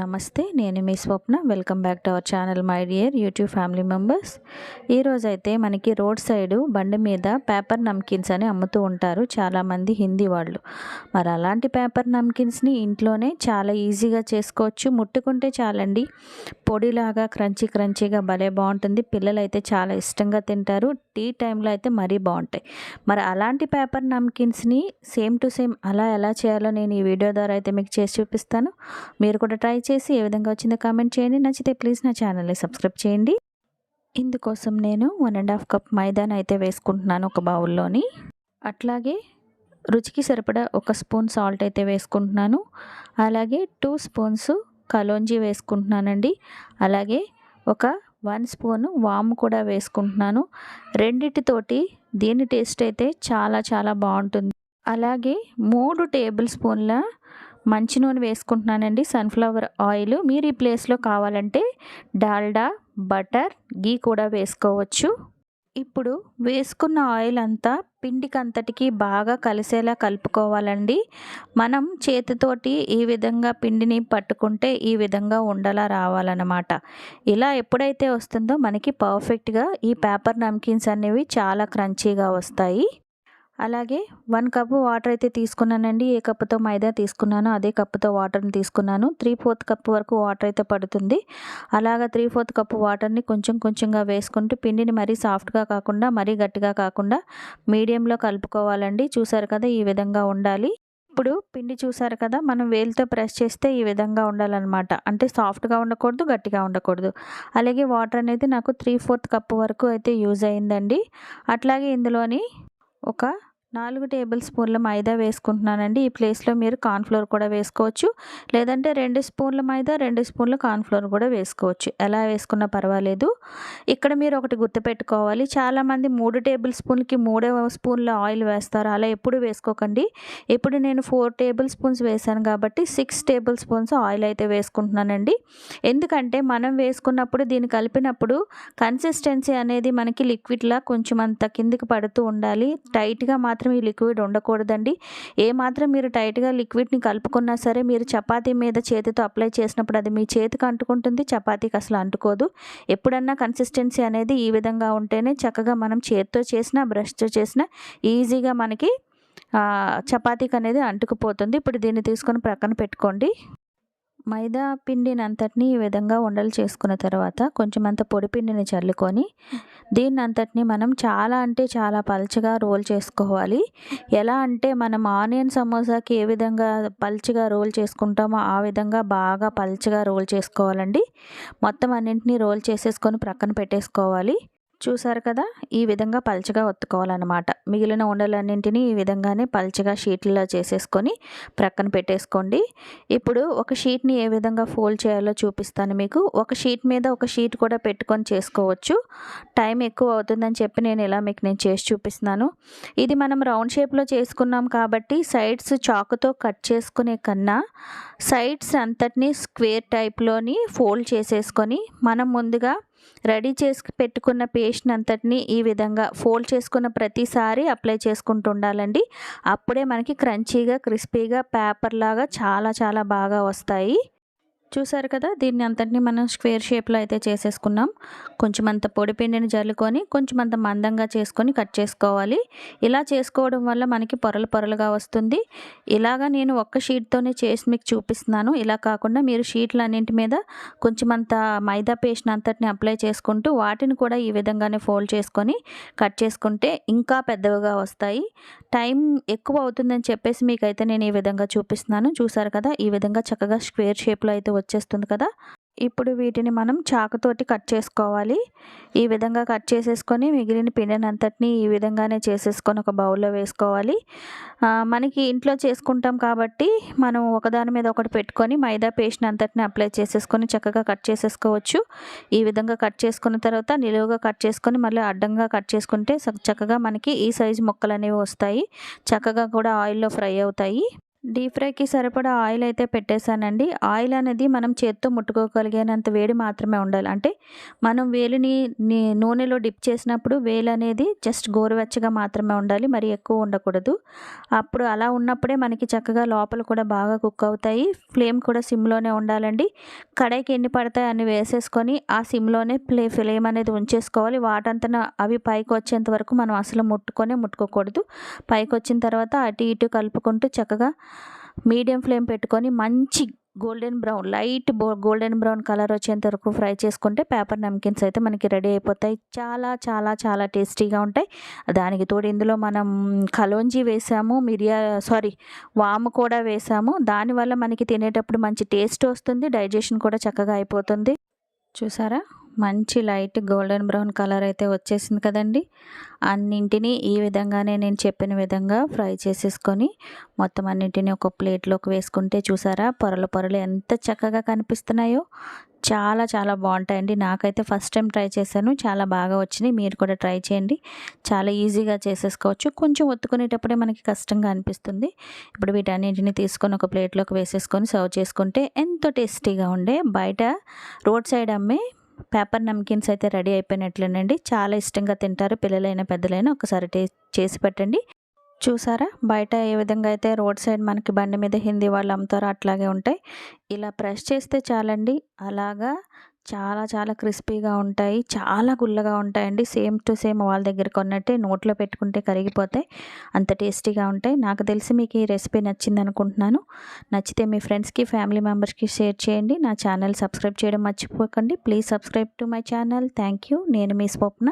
నమస్తే నేను మీ Swapna. Welcome back to our channel my dear YouTube family members. ఈరోజు అయితే మనకి రోడ్ సైడు బండి మీద పేపర్ నమ్కిన్స్ అని అమ్ముతూ ఉంటారు చాలామంది హిందీ వాళ్ళు. మరి అలాంటి పేపర్ నమ్కిన్స్ని ఇంట్లోనే చాలా ఈజీగా చేసుకోవచ్చు. ముట్టుకుంటే చాలండి. పొడిలాగా క్రంచీ క్రంచీగా భలే బాగుంటుంది. పిల్లలు అయితే చాలా ఇష్టంగా తింటారు. టీ టైంలో అయితే మరీ బాగుంటాయి. మరి అలాంటి పేపర్ నమ్కిన్స్ని సేమ్ టు సేమ్ అలా ఎలా చేయాలో నేను ఈ వీడియో ద్వారా అయితే మీకు చేసి చూపిస్తాను. మీరు కూడా ట్రై చేసి ఏ విధంగా వచ్చిందో కామెంట్ చేయండి. నచ్చితే ప్లీజ్ నా ఛానల్ని సబ్స్క్రైబ్ చేయండి. ఇందుకోసం నేను వన్ అండ్ హాఫ్ కప్ మైదాని అయితే వేసుకుంటున్నాను ఒక బౌల్లోని. అట్లాగే రుచికి సరిపడా ఒక స్పూన్ సాల్ట్ అయితే వేసుకుంటున్నాను. అలాగే టూ స్పూన్స్ కలోంజీ వేసుకుంటున్నానండి. అలాగే ఒక వన్ స్పూన్ వాము కూడా వేసుకుంటున్నాను. రెండిటితోటి దీని టేస్ట్ అయితే చాలా చాలా బాగుంటుంది. అలాగే మూడు టేబుల్ స్పూన్ల మంచి నూనె వేసుకుంటున్నానండి. Sunflower oil. మీరు ఈ ప్లేస్లో కావాలంటే డాల్డా బటర్ గీ కూడా వేసుకోవచ్చు. ఇప్పుడు వేసుకున్న ఆయిల్ అంతా పిండికి అంతటికి బాగా కలిసేలా కలుపుకోవాలండి. మనం చేతితోటి ఈ విధంగా పిండిని పట్టుకుంటే ఈ విధంగా ఉండలా రావాలన్నమాట. ఇలా ఎప్పుడైతే వస్తుందో మనకి పర్ఫెక్ట్గా ఈ పేపర్ నమ్కిన్స్ అనేవి చాలా క్రంచీగా వస్తాయి. అలాగే వన్ కప్పు వాటర్ అయితే తీసుకున్నానండి. ఏ కప్పుతో మైదా తీసుకున్నానో అదే కప్పుతో వాటర్ని తీసుకున్నాను. త్రీ ఫోర్త్ కప్ వరకు వాటర్ అయితే పడుతుంది. అలాగ త్రీ ఫోర్త్ కప్పు వాటర్ని కొంచెం కొంచెంగా వేసుకుంటూ పిండిని మరీ సాఫ్ట్గా కాకుండా మరీ గట్టిగా కాకుండా మీడియంలో కలుపుకోవాలండి. చూసారు కదా ఈ విధంగా ఉండాలి. ఇప్పుడు పిండి చూసారు కదా మనం వేలితో ప్రెస్ చేస్తే ఈ విధంగా ఉండాలన్నమాట. అంటే సాఫ్ట్గా ఉండకూడదు గట్టిగా ఉండకూడదు. అలాగే వాటర్ అనేది నాకు త్రీ ఫోర్త్ కప్ వరకు అయితే యూజ్ అయిందండి. అట్లాగే ఇందులోని ఒక నాలుగు టేబుల్ స్పూన్ల మైదా వేసుకుంటున్నానండి. ఈ ప్లేస్లో మీరు కార్న్ఫ్లోర్ కూడా వేసుకోవచ్చు. లేదంటే రెండు స్పూన్ల మైదా రెండు స్పూన్ల కార్న్ఫ్లోర్ కూడా వేసుకోవచ్చు. ఎలా వేసుకున్నా పర్వాలేదు. ఇక్కడ మీరు ఒకటి గుర్తుపెట్టుకోవాలి. చాలామంది మూడు టేబుల్ స్పూన్లకి మూడే స్పూన్ల ఆయిల్ వేస్తారు. అలా ఎప్పుడు వేసుకోకండి. ఇప్పుడు నేను ఫోర్ టేబుల్ స్పూన్స్ వేసాను కాబట్టి సిక్స్ టేబుల్ స్పూన్స్ ఆయిల్ అయితే వేసుకుంటున్నానండి. ఎందుకంటే మనం వేసుకున్నప్పుడు దీన్ని కలిపినప్పుడు కన్సిస్టెన్సీ అనేది మనకి లిక్విడ్లా కొంచెం అంత కిందికి పడుతూ ఉండాలి. టైట్గా మాత్రం ఈ లిక్విడ్ ఉండకూడదండి. ఏ మాత్రం మీరు టైట్గా లిక్విడ్ని కలుపుకున్నా సరే మీరు చపాతీ మీద చేతితో అప్లై చేసినప్పుడు అది మీ చేతికి అంటుకుంటుంది చపాతీకి అసలు అంటుకోదు. ఎప్పుడన్నా కన్సిస్టెన్సీ అనేది ఈ విధంగా ఉంటేనే చక్కగా మనం చేతితో చేసిన బ్రష్తో చేసిన ఈజీగా మనకి చపాతీకి అనేది అంటుకుపోతుంది. ఇప్పుడు దీన్ని తీసుకొని ప్రక్కన పెట్టుకోండి. మైదా పిండిని అంతటిని ఈ విధంగా ఉండలు చేసుకున్న తర్వాత కొంచెం అంత పొడి పిండిని చల్లుకొని దీన్ని అంతటిని మనం చాలా అంటే చాలా పల్చగా రోల్ చేసుకోవాలి. ఎలా అంటే మనం ఆనియన్ సమోసాకి ఏ విధంగా పల్చగా రోల్ చేసుకుంటామో ఆ విధంగా బాగా పల్చగా రోల్ చేసుకోవాలండి. మొత్తం అన్నింటినీ రోల్ చేసేసుకొని ప్రక్కన పెట్టేసుకోవాలి. చూసారు కదా? ఈ విధంగా పల్చగా ఒత్తుకోవాలన్నమాట. మిగిలిన ఉండలన్నింటినీ ఈ విధంగానే పల్చగా షీట్లలో చేసేసుకొని ప్రక్కన పెట్టేసుకోండి. ఇప్పుడు ఒక షీట్ని ఏ విధంగా ఫోల్డ్ చేయాలో చూపిస్తాను మీకు. ఒక షీట్ మీద ఒక షీట్ కూడా పెట్టుకొని చేసుకోవచ్చు. టైం ఎక్కువ అవుతుందని చెప్పి నేను ఇలా మీకు నేను చేసి చూపిస్తున్నాను. ఇది మనం రౌండ్ షేప్లో చేసుకున్నాం కాబట్టి సైడ్స్ చాకుతో కట్ చేసుకునే కన్నా సైడ్స్ అంతటినీ స్క్వేర్ టైప్లోని ఫోల్డ్ చేసేసుకొని మనం ముందుగా రెడీ చేసి పెట్టుకున్న పేస్ట్ అంతటిని ఈ విధంగా ఫోల్డ్ చేసుకున్న ప్రతిసారి అప్లై చేసుకుంటూ ఉండాలండి. అప్పుడే మనకి క్రంచీగా క్రిస్పీగా పేపర్ లాగా చాలా చాలా బాగా వస్తాయి. చూసారు కదా దీన్ని అంతటిని మనం స్క్వేర్ షేప్లో అయితే చేసేసుకున్నాం. కొంచెం అంత పొడి పిండిని జల్లుకొని కొంచెం అంత మందంగా చేసుకొని కట్ చేసుకోవాలి. ఇలా చేసుకోవడం వల్ల మనకి పొరలు పొరలుగా వస్తుంది. ఇలాగా నేను ఒక్క షీట్తోనే చేసి మీకు చూపిస్తున్నాను. ఇలా కాకుండా మీరు షీట్లు అన్నింటి మీద కొంచెం అంత మైదా పేస్ట్ అంతటిని అప్లై చేసుకుంటూ వాటిని కూడా ఈ విధంగానే ఫోల్డ్ చేసుకొని కట్ చేసుకుంటే ఇంకా పెద్దవిగా వస్తాయి. టైం ఎక్కువ అవుతుందని చెప్పేసి మీకైతే నేను ఈ విధంగా చూపిస్తున్నాను. చూసారు కదా ఈ విధంగా చక్కగా స్క్వేర్ షేప్లో అయితే వచ్చేస్తుంది కదా. ఇప్పుడు వీటిని మనం చాకుతోటి కట్ చేసుకోవాలి. ఈ విధంగా కట్ చేసేసుకొని మిగిలిన పిండిని అంతటిని ఈ విధంగానే చేసేసుకొని ఒక బౌల్లో వేసుకోవాలి. మనకి ఇంట్లో చేసుకుంటాం కాబట్టి మనం ఒకదాని మీద ఒకటి పెట్టుకొని మైదా పేస్ట్ని అంతటిని అప్లై చేసేసుకొని చక్కగా కట్ చేసేసుకోవచ్చు. ఈ విధంగా కట్ చేసుకున్న తర్వాత నిలువుగా కట్ చేసుకొని మళ్ళీ అడ్డంగా కట్ చేసుకుంటే చక్కగా మనకి ఈ సైజు మొక్కలు అనేవి వస్తాయి. చక్కగా కూడా ఆయిల్లో ఫ్రై అవుతాయి. డీప్ ఫ్రైకి సరిపడా ఆయిల్ అయితే పెట్టేశానండి. ఆయిల్ అనేది మనం చేత్తో ముట్టుకోగలిగినంత వేడి మాత్రమే ఉండాలి. అంటే మనం వేలిని నూనెలో డిప్ చేసినప్పుడు వేలు అనేది జస్ట్ గోరువెచ్చగా మాత్రమే ఉండాలి. మరి ఎక్కువ ఉండకూడదు. అప్పుడు అలా ఉన్నప్పుడే మనకి చక్కగా లోపల కూడా బాగా కుక్ అవుతాయి. ఫ్లేమ్ కూడా సిమ్లోనే ఉండాలండి. కడాయికి ఎన్ని పడతాయి అన్ని వేసేసుకొని ఆ సిమ్లోనే ప్లే ఫ్లేమ్ అనేది ఉంచేసుకోవాలి. వాటంతన అవి పైకి వచ్చేంత వరకు మనం అసలు ముట్టుకొనే ముట్టుకోకూడదు. పైకి వచ్చిన తర్వాత అటు ఇటు కలుపుకుంటూ చక్కగా మీడియం ఫ్లేమ్ పెట్టుకొని మంచి గోల్డెన్ బ్రౌన్ లైట్ బో గోల్డెన్ బ్రౌన్ కలర్ వచ్చేంత వరకు ఫ్రై చేసుకుంటే పేపర్ నమ్కిన్స్ అయితే మనకి రెడీ అయిపోతాయి. చాలా చాలా చాలా టేస్టీగా ఉంటాయి. దానికి తోడు ఇందులో మనం కలోంజీ వేసాము మిరియా సారీ వాము కూడా వేసాము. దానివల్ల మనకి తినేటప్పుడు మంచి టేస్ట్ వస్తుంది డైజెషన్ కూడా చక్కగా అయిపోతుంది. చూసారా? మంచి లైట్ గోల్డెన్ బ్రౌన్ కలర్ అయితే వచ్చేసింది కదండి. అన్నింటినీ ఈ విధంగానే నేను చెప్పిన విధంగా ఫ్రై చేసేసుకొని మొత్తం అన్నింటినీ ఒక ప్లేట్లోకి వేసుకుంటే చూసారా? పొరలు పొరలు ఎంత చక్కగా కనిపిస్తున్నాయో. చాలా చాలా బాగుంటాయండి. నాకైతే ఫస్ట్ టైం ట్రై చేశాను. చాలా బాగా వచ్చినాయి. మీరు కూడా ట్రై చేయండి. చాలా ఈజీగా చేసేసుకోవచ్చు. కొంచెం ఒత్తుకునేటప్పుడే మనకి కష్టంగా అనిపిస్తుంది. ఇప్పుడు వీటన్నింటిని తీసుకొని ఒక ప్లేట్లోకి వేసేసుకొని సర్వ్ చేసుకుంటే ఎంతో టేస్టీగా ఉండే. బయట రోడ్ సైడ్ అమ్మే పేపర్ నమ్కిన్స్ అయితే రెడీ అయిపోయినట్లేనండి. చాలా ఇష్టంగా తింటారు పిల్లలైనా పెద్దలైనా. ఒకసారి చేసి పెట్టండి. చూసారా? బయట ఏ విధంగా అయితే రోడ్ సైడ్ మనకి బండి మీద హిందీ వాళ్ళు అమ్ముతారో అట్లాగే ఉంటాయి. ఇలా ప్రెస్ చేస్తే చాలండి. అలాగా చాలా చాలా క్రిస్పీగా ఉంటాయి. చాలా గుల్లగా ఉంటాయండి. సేమ్ టు సేమ్ వాళ్ళ దగ్గర కొన్నట్టే నోట్లో పెట్టుకుంటే కరిగిపోతాయి. అంత టేస్టీగా ఉంటాయి. నాకు తెలిసి మీకు ఈ రెసిపీ నచ్చింది అనుకుంటున్నాను. నచ్చితే మీ ఫ్రెండ్స్కి ఫ్యామిలీ మెంబర్స్కి షేర్ చేయండి. నా ఛానల్ సబ్స్క్రైబ్ చేయడం మర్చిపోకండి. Please subscribe to my channel. Thank you నేను మీ స్వప్న.